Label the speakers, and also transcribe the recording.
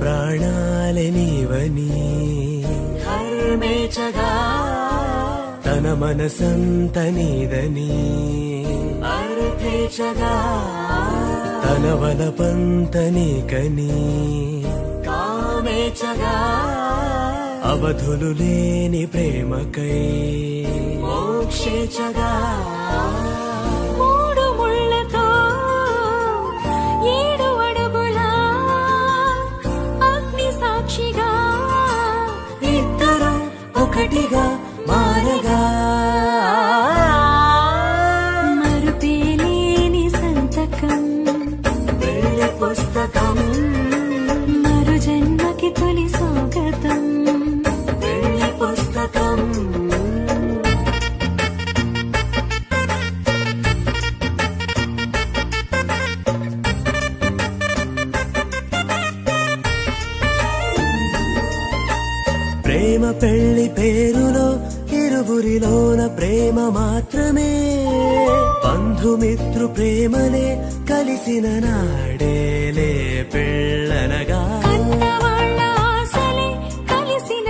Speaker 1: ప్రాణాలే నీవని.
Speaker 2: ధర్మేచగా
Speaker 1: తన మనసంత నీదని.
Speaker 2: అర్థేచగా
Speaker 1: తన వలపంత నీకని.
Speaker 2: కామేచగా
Speaker 1: అవధులు లేని ప్రేమకై.
Speaker 2: మోక్షేచగా
Speaker 1: ఒకటిగా మారగా.
Speaker 2: మరుపేలేని సంతకం.
Speaker 1: పుస్తకం ప్రేమ పెళ్ళి పేరులో ఇరువురిలోన ప్రేమ మాత్రమే. బంధుమిత్రు ప్రేమనే కలిసిన నాడే.